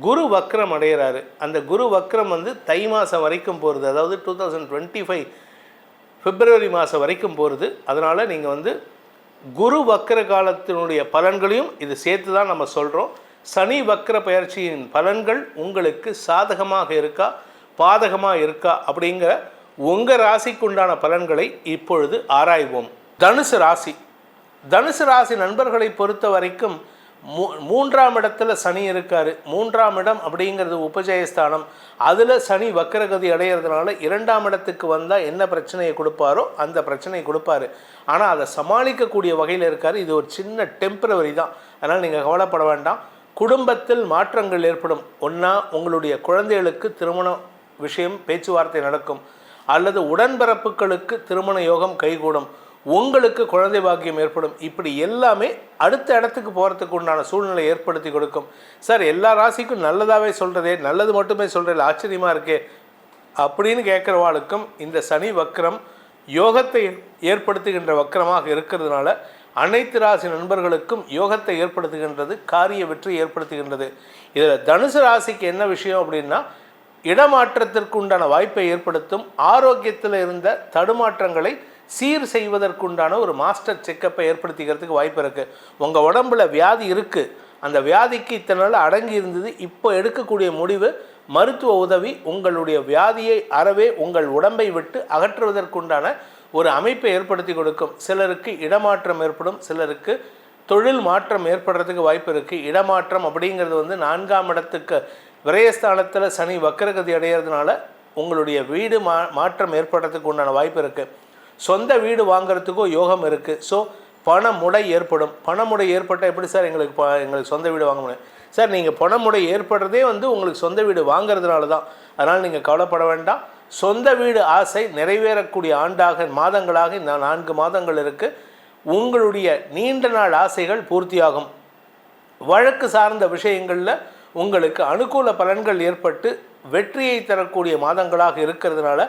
குரு வக்ரம் அடைகிறாரு அந்த குரு வக்ரம் வந்து தை மாதம் வரைக்கும் போகிறது அதாவது two thousand twenty five February மாதம் வரைக்கும் போகிறது அதனால் நீங்கள் வந்து குரு வக்ர காலத்தினுடைய பலன்களையும் இது சேர்த்து தான் நம்ம சொல்கிறோம் சனி வக்ர பயிற்சியின் பலன்கள் உங்களுக்கு சாதகமாக இருக்கா பாதகமாக இருக்கா அப்படிங்கிற உங்கள் ராசிக்குண்டான பலன்களை இப்பொழுது ஆராய்வோம். தனுசு ராசி. தனுசு ராசி நண்பர்களை பொறுத்த வரைக்கும் மூ மூன்றாம் இடத்துல சனி இருக்கார். மூன்றாம் இடம் அப்படிங்கிறது உபஜயஸ்தானம். அதில் சனி வக்கரகதி அடையிறதுனால இரண்டாம் இடத்துக்கு வந்தால் என்ன பிரச்சனையை கொடுப்பாரோ அந்த பிரச்சனையை கொடுப்பாரு. ஆனால் அதை சமாளிக்கக்கூடிய வகையில் இருக்கார். இது ஒரு சின்ன டெம்பரவரி தான். அதனால் நீங்கள் கவலைப்பட வேண்டாம். குடும்பத்தில் மாற்றங்கள் ஏற்படும். ஒன்றா உங்களுடைய குழந்தைகளுக்கு திருமண விஷயம் பேச்சுவார்த்தை நடக்கும். அல்லது உடன்பிறப்புகளுக்கு திருமண யோகம் கைகூடும். உங்களுக்கு குழந்தை பாக்கியம் ஏற்படும். இப்படி எல்லாமே அடுத்த இடத்துக்கு போகிறதுக்கு உண்டான சூழ்நிலை ஏற்படுத்தி கொடுக்கும். சார் எல்லா ராசிக்கும் நல்லதாகவே சொல்கிறதே நல்லது மட்டுமே சொல்கிறது ஆச்சரியமாக இருக்கே. அப்படின்னு கேட்குறவாளுக்கும் இந்த சனி வக்ரம் யோகத்தை ஏற்படுத்துகின்ற வக்கரமாக இருக்கிறதுனால அனைத்து ராசி நண்பர்களுக்கும் யோகத்தை ஏற்படுத்துகின்றது காரிய வெற்றி ஏற்படுத்துகின்றது. இதில் தனுசு ராசிக்கு என்ன விஷயம் அப்படின்னா இடமாற்றத்திற்கு உண்டான வாய்ப்பை ஏற்படுத்தும் ஆரோக்கியத்தில் இருந்த தடுமாற்றங்களை சீர் செய்வதற்குண்டான ஒரு மாஸ்டர் செக்கப்பை ஏற்படுத்திக்கிறதுக்கு வாய்ப்பு இருக்குது உங்கள் உடம்புல வியாதி இருக்குது அந்த வியாதிக்கு இத்தனை நாள் அடங்கி இருந்தது. இப்போ எடுக்கக்கூடிய முடிவு மருத்துவ உதவி உங்களுடைய வியாதியை அறவே உங்கள் உடம்பை விட்டு அகற்றுவதற்குண்டான ஒரு அமைப்பை ஏற்படுத்தி கொடுக்கும். சிலருக்கு இடமாற்றம் ஏற்படும். சிலருக்கு தொழில் மாற்றம் ஏற்படுறதுக்கு வாய்ப்பு இருக்குது இடமாற்றம் அப்படிங்கிறது வந்து நான்காம் இடத்துக்கு விரயஸ்தானத்தில் சனி வக்கரகதி அடையிறதுனால உங்களுடைய வீடு மா மாற்றம் ஏற்படுறதுக்கு உண்டான வாய்ப்பு இருக்குது சொந்த வீடு வாங்குறதுக்கும் யோகம் இருக்குது ஸோ பணமுடை ஏற்படும். பணமுடை ஏற்பட்டால் எப்படி சார் எங்களுக்கு ப எங்களுக்கு சொந்த வீடு வாங்க முடியும்? சார் நீங்கள் பணமுடை ஏற்படுறதே வந்து உங்களுக்கு சொந்த வீடு வாங்குறதுனால தான். அதனால் நீங்கள் கவலைப்பட வேண்டாம். சொந்த வீடு ஆசை நிறைவேறக்கூடிய ஆண்டாக மாதங்களாக இந்த நான்கு மாதங்கள் இருக்குது உங்களுடைய நீண்ட நாள் ஆசைகள் பூர்த்தியாகும். வழக்கு சார்ந்த விஷயங்களில் உங்களுக்கு அனுகூல பலன்கள் ஏற்பட்டு வெற்றியை தரக்கூடிய மாதங்களாக இருக்கிறதுனால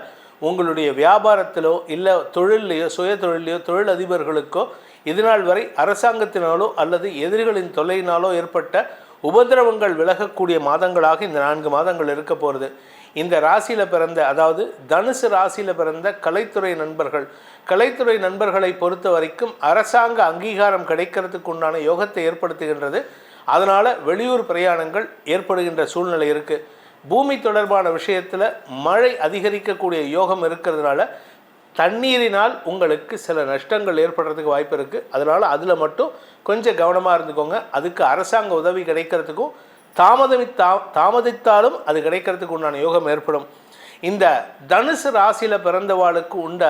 உங்களுடைய வியாபாரத்திலோ இல்லை தொழிலையோ சுய தொழிலையோ தொழில் அதிபர்களுக்கோ இதுநாள் வரை அரசாங்கத்தினாலோ அல்லது எதிரிகளின் தொல்லையினாலோ ஏற்பட்ட உபதிரவங்கள் விலகக்கூடிய மாதங்களாக இந்த நான்கு மாதங்கள் இருக்க போகிறது இந்த ராசியில் பிறந்த அதாவது தனுசு ராசியில் பிறந்த கலைத்துறை நண்பர்கள் கலைத்துறை நண்பர்களை பொறுத்த வரைக்கும் அரசாங்க அங்கீகாரம் கிடைக்கிறதுக்கு உண்டான யோகத்தை ஏற்படுத்துகின்றது. அதனால் வெளியூர் பிரயாணங்கள் ஏற்படுகின்ற சூழ்நிலை இருக்குது பூமி தொடர்பான விஷயத்தில் மழை அதிகரிக்கக்கூடிய யோகம் இருக்கிறதுனால தண்ணீரினால் உங்களுக்கு சில நஷ்டங்கள் ஏற்படுறதுக்கு வாய்ப்பு இருக்குது அதனால் அதில் மட்டும் கொஞ்சம் கவனமாக இருந்துக்கோங்க. அதுக்கு அரசாங்க உதவி கிடைக்கிறதுக்கும் தாமதமித்தா தாமதித்தாலும் அது கிடைக்கிறதுக்கு உண்டான யோகம் ஏற்படும். இந்த தனுசு ராசியில் பிறந்தவாளுக்கு உண்ட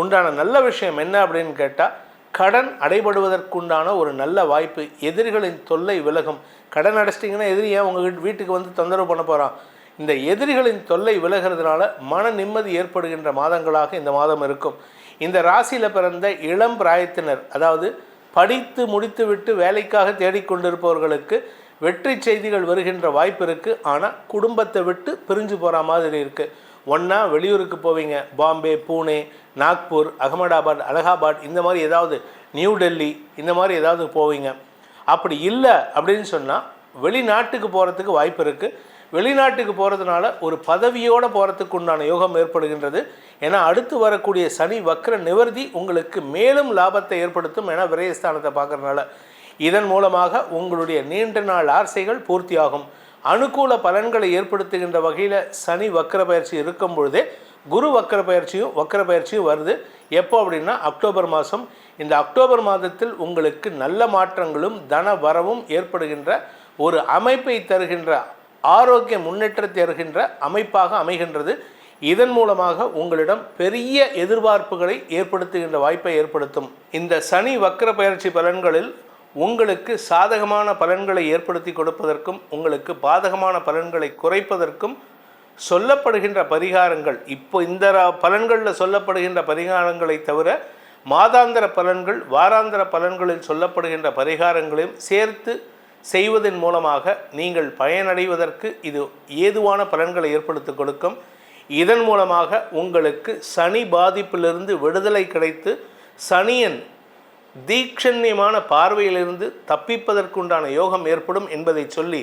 உண்டான நல்ல விஷயம் என்ன அப்படின்னு கேட்டால் கடன் அடைபடுவதற்குண்டான ஒரு நல்ல வாய்ப்பு எதிரிகளின் தொல்லை விலகும். கடன் அடைச்சிட்டிங்கன்னா எதிரி ஏன் உங்கள் வீட்டு வீட்டுக்கு வந்து தொந்தரவு பண்ண போகிறான் இந்த எதிரிகளின் தொல்லை விலகிறதுனால மன நிம்மதி ஏற்படுகின்ற மாதங்களாக இந்த மாதம் இருக்கும். இந்த ராசியில் பிறந்த இளம் பிராயத்தினர் அதாவது படித்து முடித்துவிட்டு வேலைக்காக தேடிக்கொண்டிருப்பவர்களுக்கு வெற்றி செய்திகள் வருகின்ற வாய்ப்பு இருக்குது ஆனால் குடும்பத்தை விட்டு பிரிஞ்சு போகிற மாதிரி இருக்குது ஒன்றா வெளியூருக்கு போவீங்க. பாம்பே பூனே நாக்பூர் அகமதாபாத் அலகாபாத் இந்த மாதிரி ஏதாவது நியூ டெல்லி இந்த மாதிரி ஏதாவது போவீங்க. அப்படி இல்லை அப்படின்னு சொன்னால் வெளிநாட்டுக்கு போகிறதுக்கு வாய்ப்பு இருக்குது வெளிநாட்டுக்கு போகிறதுனால ஒரு பதவியோடு போகிறதுக்கு உண்டான யோகம் ஏற்படுகின்றது. ஏன்னா அடுத்து வரக்கூடிய சனி வக்ர நிவர்த்தி உங்களுக்கு மேலும் லாபத்தை ஏற்படுத்தும் என விரயஸ்தானத்தை பார்க்குறதுனால. இதன் மூலமாக உங்களுடைய நீண்ட நாள் ஆசைகள் பூர்த்தியாகும். அனுகூல பலன்களை ஏற்படுத்துகின்ற வகையில் சனி வக்கர பயிற்சி இருக்கும் பொழுதே குரு வக்கர பயிற்சியும் வக்கர பயிற்சியும் வருது. எப்போ அப்படின்னா அக்டோபர் மாதம் இந்த அக்டோபர் மாதத்தில் உங்களுக்கு நல்ல மாற்றங்களும் தன வரவும் ஏற்படுகின்ற ஒரு அமைப்பை தருகின்ற ஆரோக்கிய முன்னேற்றத்தை தருகின்ற அமைப்பாக அமைகின்றது. இதன் மூலமாக உங்களிடம் பெரிய எதிர்பார்ப்புகளை ஏற்படுத்துகின்ற வாய்ப்பை ஏற்படுத்தும். இந்த சனி வக்கர பயிற்சி பலன்களில் உங்களுக்கு சாதகமான பலன்களை ஏற்படுத்தி கொடுப்பதற்கும் உங்களுக்கு பாதகமான பலன்களை குறைப்பதற்கும் சொல்லப்படுகின்ற பரிகாரங்கள் இப்போ இந்த ரா- பலன்களில் சொல்லப்படுகின்ற பரிகாரங்களை தவிர மாதாந்திர பலன்கள் வாராந்திர பலன்களில் சொல்லப்படுகின்ற பரிகாரங்களையும் சேர்த்து செய்வதன் மூலமாக நீங்கள் பயனடைவதற்கு இது ஏதுவான பலன்களை ஏற்படுத்தி கொடுக்கும். இதன் மூலமாக உங்களுக்கு சனி பாதிப்பிலிருந்து விடுதலை கிடைத்து சனியன் தீட்சண்யமான பார்வையிலிருந்து தப்பிப்பதற்குண்டான யோகம் ஏற்படும் என்பதை சொல்லி